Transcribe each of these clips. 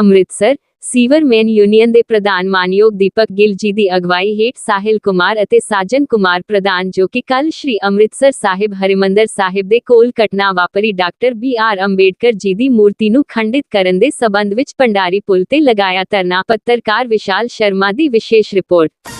Amritsar sewerman union ਦੇ ਪ੍ਰਧਾਨ ਮਾਨਯੋਗ ਦੀਪਕ ਗਿੱਲ ਜੀ ਦੀ ਅਗਵਾਈ ਹੇਠ ਸਾਹਿਲ ਕੁਮਾਰ ਅਤੇ ਸਾਜਨ ਕੁਮਾਰ ਪ੍ਰਧਾਨ ਜੋ ਕਿ ਕੱਲ ਸ਼੍ਰੀ ਅੰਮ੍ਰਿਤਸਰ ਸਾਹਿਬ ਹਰਿਮੰਦਰ ਸਾਹਿਬ ਦੇ ਕੋਲ ਘਟਨਾ ਵਾਪਰੀ doctor B R Ambedkar ji ਦੀ ਮੂਰਤੀ ਨੂੰ ਖੰਡਿਤ ਕਰਨ ਦੇ ਸਬੰਧ ਵਿੱਚ ਭੰਡਾਰੀ ਪੁਲ ਤੇ ਲਗਾਇਆ ਧਰਨਾ, ਪੱਤਰਕਾਰ ਵਿਸ਼ਾਲ ਸ਼ਰਮਾ ਦੀ ਵਿਸ਼ੇਸ਼ ਰਿਪੋਰਟ।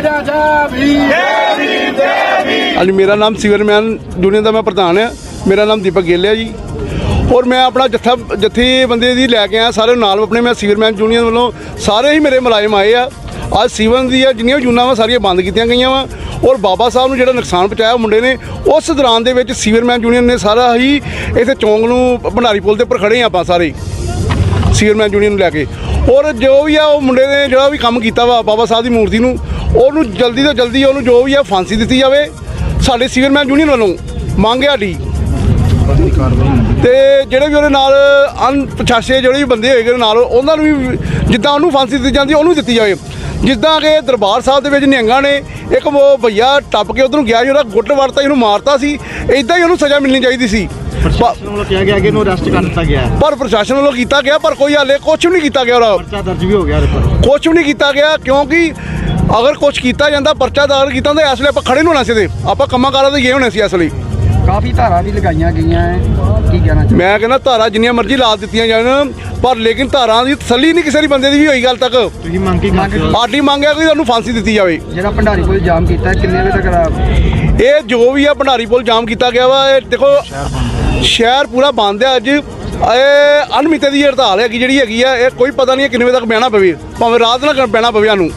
ਜਾ ਜਾ ਵੀ ਹਾਂਜੀ, ਮੇਰਾ ਨਾਮ ਸਿਵਰਮੈਨ ਯੂਨੀਅਨ ਦਾ ਮੈਂ ਪ੍ਰਧਾਨ ਹਾਂ। ਮੇਰਾ ਨਾਮ ਦੀਪਕ ਗਿੱਲ ਹੈ ਜੀ। ਔਰ ਮੈਂ ਆਪਣਾ ਜੱਥਾ ਜੱਥੇ ਬੰਦੇ ਦੀ ਲੈ ਕੇ ਆਇਆ, ਸਾਰੇ ਨਾਲ ਆਪਣੇ ਮੈਂ ਸਿਵਰਮੈਨ ਯੂਨੀਅਨ ਵੱਲੋਂ, ਸਾਰੇ ਹੀ ਮੇਰੇ ਮੁਲਾਜ਼ਮ ਆਏ ਆ। ਅੱਜ ਸੀਵਨ ਦੀਆਂ ਜਿੰਨੀਆਂ ਵੀ ਯੂਨਾਂ ਵਾ, ਸਾਰੀਆਂ ਬੰਦ ਕੀਤੀਆਂ ਗਈਆਂ ਵਾ। ਔਰ ਬਾਬਾ ਸਾਹਿਬ ਨੂੰ ਜਿਹੜਾ ਨੁਕਸਾਨ ਪਹੁੰਚਾਇਆ ਉਹ ਮੁੰਡੇ ਨੇ, ਉਸ ਦੌਰਾਨ ਦੇ ਵਿੱਚ ਸਿਵਰਮੈਨ ਯੂਨੀਅਨ ਨੇ ਸਾਰਾ ਹੀ ਇੱਥੇ ਚੌਂਕ ਨੂੰ, ਭੰਡਾਰੀ ਪੁਲ ਦੇ ਉੱਪਰ ਖੜੇ ਹਾਂ ਆਪਾਂ ਸਾਰੇ ਸੀਅਰਮੈਨ ਯੂਨੀਅਨ ਨੂੰ ਲੈ ਕੇ। ਔਰ ਜੋ ਵੀ ਆ, ਉਹ ਮੁੰਡੇ ਨੇ ਜਿਹੜਾ ਵੀ ਕੰਮ ਕੀਤਾ ਵਾ, ਬਾਬਾ ਸਾਹਿਬ ਦੀ ਮੂਰਤੀ ਨੂੰ ਉਹਨੂੰ ਜਲਦੀ ਤੋਂ ਜਲਦੀ ਉਹਨੂੰ ਜੋ ਵੀ ਆ ਫਾਂਸੀ ਦਿੱਤੀ ਜਾਵੇ। ਸਾਡੇ ਸੀਅਰਮੈਨ ਯੂਨੀਅਨ ਵੱਲੋਂ ਮੰਗ ਹੈ ਸਾਡੀ ਤੇ ਜਿਹੜੇ ਵੀ ਉਹਦੇ ਨਾਲ ਅਣਪਛਾਤੇ ਜਿਹੜੇ ਵੀ ਬੰਦੇ ਹੋਏਗੇ ਨਾਲ ਉਹਨਾਂ ਨੂੰ ਵੀ ਜਿੱਦਾਂ ਉਹਨੂੰ ਫਾਂਸੀ ਦਿੱਤੀ ਜਾਂਦੀ ਉਹਨੂੰ ਦਿੱਤੀ ਜਾਵੇ। ਜਿੱਦਾਂ ਕਿ ਦਰਬਾਰ ਸਾਹਿਬ ਦੇ ਵਿੱਚ ਨਿਹੰਗਾਂ ਨੇ ਇੱਕ ਉਹ ਭਈਆ ਟੱਪ ਕੇ ਉਧਰੋਂ ਗਿਆ ਸੀ ਉਹਦਾ ਗੁੱਟ ਵੜਤਾ ਇਹਨੂੰ ਮਾਰਤਾ ਸੀ ਇਦਾਂ ਹੀ ਉਹਨੂੰ ਸਜ਼ਾ ਮਿਲਣੀ ਚਾਹੀਦੀ ਸੀ। ਪ੍ਰਸ਼ਾਸਨ ਵੱਲੋਂ ਕਿਹਾ ਗਿਆ ਕਿ ਇਹਨੂੰ ਅਰੈਸਟ ਕਰ ਦਿੱਤਾ ਗਿਆ ਹੈ। ਪਰ ਪ੍ਰਸ਼ਾਸਨ ਵੱਲੋਂ ਕੀਤਾ ਗਿਆ ਪਰ ਕੋਈ ਹਾਲੇ ਕੁਝ ਵੀ ਨਹੀਂ ਕੀਤਾ ਗਿਆ ਉਹਦਾ। ਪਰਚਾ ਦਰਜ ਵੀ ਹੋ ਗਿਆ ਕੁਝ ਵੀ ਨਹੀਂ ਕੀਤਾ ਗਿਆ ਕਿਉਂਕਿ ਅਗਰ ਕੁਝ ਕੀਤਾ ਜਾਂਦਾ ਪਰਚਾ ਦਾਖਲ ਕੀਤਾ ਤਾਂ ਇਸ ਵੇਲੇ ਆਪਾਂ ਖੜੇ ਨਹੀਂ ਹੋਣਾ ਸੀ ਤੇ ਆਪਾਂ ਕੰਮਾਂ ਕਾਰਾਂ ਤੇ ਗਏ ਹੋਣੇ ਸੀ ਇਸ ਲਈ। ਕਾਫੀ ਧਾਰਾ ਵੀ ਲਗਾਈਆਂ ਗਈਆਂ ਹੈ ਕੀ ਕਹਿਣਾ ਚਾਹੁੰਦੇ ਮੈਂ ਕਹਿੰਦਾ ਧਾਰਾ ਜਿੰਨੀਆਂ ਮਰਜ਼ੀ ਲਾ ਦਿੱਤੀਆਂ ਜਾਣ ਪਰ ਲੇਕਿਨ ਧਾਰਾਂ ਦੀ ਤਸੱਲੀ ਨਹੀਂ ਕਿਸੇ ਦੀ ਬੰਦੇ ਦੀ ਵੀ ਹੋਈ ਗੱਲ ਤੱਕ। ਤੁਸੀਂ ਮੰਗ ਕੀ ਕਰਦੇ ਹੋ? ਸਾਡੀ ਮੰਗ ਹੈ ਕਿ ਉਹਨੂੰ ਫਾਂਸੀ ਦਿੱਤੀ ਜਾਵੇ। ਜਿਹੜਾ ਭੰਡਾਰੀ ਕੋਲ ਜਾਮ ਕੀਤਾ ਹੈ, ਕਿੰਨੇ ਵਜੇ ਤੱਕ ਇਹ ਜੋ ਵੀ ਆ ਭੰਡਾਰੀ ਪੁਲ ਜਾਮ ਕੀਤਾ ਗਿਆ ਵਾ ਇਹ ਦੇਖੋ ਸ਼ਹਿਰ ਪੂਰਾ ਬੰਦ ਹੈ ਅੱਜ। ਇਹ ਅਨਮਿੱਤੇ ਦੀ ਹੜਤਾਲ ਹੈਗੀ ਜਿਹੜੀ ਹੈਗੀ ਆ ਇਹ ਕੋਈ ਪਤਾ ਨਹੀਂ ਹੈ ਕਿੰਨੇ ਵਜੇ ਤੱਕ ਬਹਿਣਾ ਪਵੇ। ਭਾਵੇਂ ਰਾਤ ਨਾ ਬਹਿਣਾ ਪਵੇ ਸਾਨੂੰ।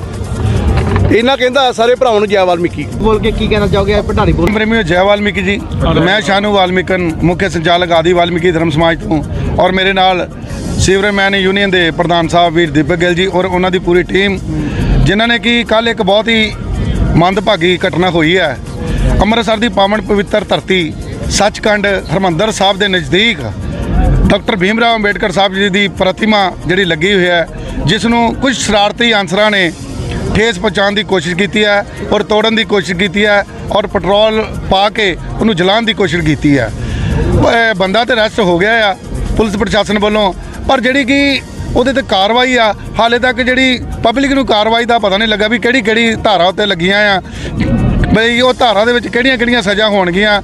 ਇਹਨਾਂ ਕਹਿੰਦਾ ਸਾਰੇ ਭਰਾਵਾਂ ਨੂੰ ਜੈ ਵਾਲਮੀਕੀ। ਬੋਲ ਕੇ ਕੀ ਕਹਿਣਾ ਚਾਹੋਗੇ ਭੰਡਾਰੀ ਬੋਲ ਪ੍ਰੇਮੀਓ ਜੈ ਵਾਲਮੀਕੀ ਜੀ। ਮੈਂ ਸ਼ਾਨੂ ਵਾਲਮੀਕਨ ਮੁੱਖ ਸੰਚਾਲਕ ਆਦਿ ਵਾਲਮੀਕੀ ਧਰਮ ਸਮਾਜ ਤੋਂ। ਔਰ ਮੇਰੇ ਨਾਲ ਸੀਵਰਮੈਨ ਯੂਨੀਅਨ ਦੇ ਪ੍ਰਧਾਨ ਸਾਹਿਬ ਵੀਰ ਦੀਪਕ ਗਿੱਲ ਜੀ ਔਰ ਉਹਨਾਂ ਦੀ ਪੂਰੀ ਟੀਮ ਜਿਨ੍ਹਾਂ ਨੇ ਕਿ ਕੱਲ ਇੱਕ ਬਹੁਤ ਹੀ ਮੰਦਭਾਗੀ ਘਟਨਾ ਹੋਈ ਹੈ। ਅੰਮ੍ਰਿਤਸਰ ਦੀ ਪਾਵਨ ਪਵਿੱਤਰ ਧਰਤੀ ਸੱਚਖੰਡ ਹਰਮੰਦਰ ਸਾਹਿਬ ਦੇ ਨਜ਼ਦੀਕ ਡਾਕਟਰ ਭੀਮ ਰਾਓ ਅੰਬੇਡਕਰ ਸਾਹਿਬ ਜੀ ਦੀ ਪ੍ਰਤਿਮਾ ਜਿਹੜੀ ਲੱਗੀ ਹੋਈ ਹੈ ਜਿਸ ਨੂੰ ਕੁਝ ਸ਼ਰਾਰਤੀ ਅਨਸਰਾਂ ਨੇ ਠੇਸ ਪਹੁੰਚਾਉਣ ਦੀ ਕੋਸ਼ਿਸ਼ ਕੀਤੀ ਹੈ ਔਰ ਤੋੜਨ ਦੀ ਕੋਸ਼ਿਸ਼ ਕੀਤੀ ਹੈ ਔਰ ਪੈਟਰੋਲ ਪਾ ਕੇ ਉਹਨੂੰ ਜਲਾਉਣ ਦੀ ਕੋਸ਼ਿਸ਼ ਕੀਤੀ ਹੈ। ਬੰਦਾ ਤੇ ਰੈਸਟ ਹੋ ਗਿਆ ਆ ਪੁਲਿਸ ਪ੍ਰਸ਼ਾਸਨ ਵੱਲੋਂ। ਪਰ ਜਿਹੜੀ ਕਿ ਉਹਦੇ ਤੇ ਕਾਰਵਾਈ ਆ, ਹਾਲੇ ਤੱਕ ਜਿਹੜੀ ਪਬਲਿਕ ਨੂੰ ਕਾਰਵਾਈ ਦਾ ਪਤਾ ਨਹੀਂ ਲੱਗਾ ਵੀ ਕਿਹੜੀ ਕਿਹੜੀ ਧਾਰਾ ਉੱਤੇ ਲੱਗੀਆਂ ਆ। ਬਈ ਉਹ ਧਾਰਾ ਦੇ ਵਿੱਚ ਕਿਹੜੀਆਂ ਕਿਹੜੀਆਂ ਸਜ਼ਾ ਹੋਣਗੀਆਂ।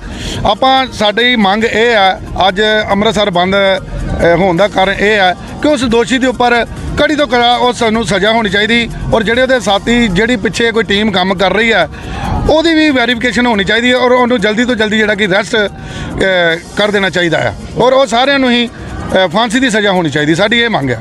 ਆਪਾਂ ਸਾਡੀ ਮੰਗ ਇਹ ਆ, ਅੱਜ ਅੰਮ੍ਰਿਤਸਰ ਬੰਦ ਹੋਣ ਦਾ ਕਾਰਨ ਇਹ ਹੈ ਕਿ ਉਸ ਦੋਸ਼ੀ ਦੇ ਉੱਪਰ ਕੜੀ ਤੋਂ ਕੜਾ ਉਸ ਨੂੰ ਸਜ਼ਾ ਹੋਣੀ ਚਾਹੀਦੀ ਔਰ ਜਿਹੜੇ ਉਹਦੇ ਸਾਥੀ ਜਿਹੜੀ ਪਿੱਛੇ ਕੋਈ ਟੀਮ ਕੰਮ ਕਰ ਰਹੀ ਹੈ ਉਹਦੀ ਵੀ ਵੈਰੀਫਿਕੇਸ਼ਨ ਹੋਣੀ ਚਾਹੀਦੀ ਹੈ ਔਰ ਉਹਨੂੰ ਜਲਦੀ ਤੋਂ ਜਲਦੀ ਜਿਹੜਾ ਕਿ ਅਰੈਸਟ ਕਰ ਦੇਣਾ ਚਾਹੀਦਾ ਹੈ। ਔਰ ਉਹ ਸਾਰਿਆਂ ਨੂੰ ਹੀ ਫਾਂਸੀ ਦੀ ਸਜ਼ਾ ਹੋਣੀ ਚਾਹੀਦੀ ਸਾਡੀ ਇਹ ਮੰਗ ਹੈ।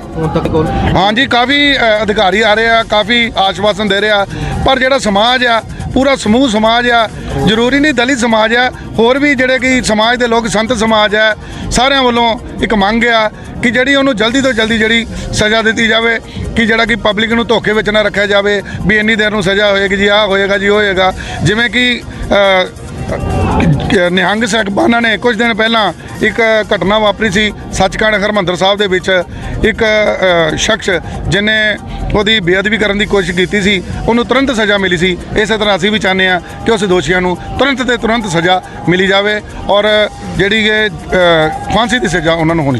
ਹਾਂਜੀ ਕਾਫੀ ਅਧਿਕਾਰੀ ਆ ਰਹੇ ਆ ਕਾਫੀ ਆਸ਼ਵਾਸਨ ਦੇ ਰਹੇ ਆ ਪਰ ਜਿਹੜਾ ਸਮਾਜ ਆ ਪੂਰਾ ਸਮੂਹ ਸਮਾਜ ਆ, ਜ਼ਰੂਰੀ ਨਹੀਂ ਦਲਿਤ ਸਮਾਜ ਆ, ਹੋਰ ਵੀ ਜਿਹੜੇ ਕਿ ਸਮਾਜ ਦੇ ਲੋਕ ਸੰਤ ਸਮਾਜ ਆ, ਸਾਰਿਆਂ ਵੱਲੋਂ ਇੱਕ ਮੰਗ ਆ ਕਿ ਜਿਹੜੀ ਉਹਨੂੰ ਜਲਦੀ ਤੋਂ ਜਲਦੀ ਜਿਹੜੀ ਸਜ਼ਾ ਦਿੱਤੀ ਜਾਵੇ, ਕਿ ਜਿਹੜਾ ਕਿ ਪਬਲਿਕ ਨੂੰ ਧੋਖੇ ਵਿੱਚ ਨਾ ਰੱਖਿਆ ਜਾਵੇ, ਵੀ ਇੰਨੀ ਦੇਰ ਨੂੰ ਸਜ਼ਾ ਹੋਏਗੀ ਜੀ, ਆਹ ਹੋਏਗਾ ਜੀ, ਉਹ ਹੋਏਗਾ। ਜਿਵੇਂ ਕਿ ਅ, ਕਿ ਨਿਹੰਗ ਸਾਹਿਬਾਨਾਂ ਨੇ ਕੁਝ ਦਿਨ ਪਹਿਲਾਂ ਇੱਕ ਘਟਨਾ ਵਾਪਰੀ ਸੀ ਸੱਚਖੰਡ ਹਰਮੰਦਰ ਸਾਹਿਬ ਦੇ ਵਿੱਚ। ਇੱਕ ਸ਼ਖਸ ਜਿਨੇ ਉਹਦੀ ਬੇਅਦਬੀ ਕਰਨ ਦੀ ਕੋਸ਼ਿਸ਼ ਕੀਤੀ ਸੀ ਉਹਨੂੰ ਤੁਰੰਤ ਸਜ਼ਾ ਮਿਲੀ ਸੀ। ਇਸੇ ਤਰ੍ਹਾਂ ਅਸੀਂ ਵੀ ਚਾਹੁੰਦੇ ਹਾਂ ਕਿ ਉਸ ਦੋਸ਼ੀਆਂ ਨੂੰ ਤੁਰੰਤ ਤੇ ਤੁਰੰਤ ਸਜ਼ਾ ਮਿਲੀ ਜਾਵੇ ਔਰ ਜਿਹੜੀ ਇਹ ਫਾਂਸੀ ਦੀ ਸਜ਼ਾ ਉਹਨਾਂ ਨੂੰ ਹੋਣੀ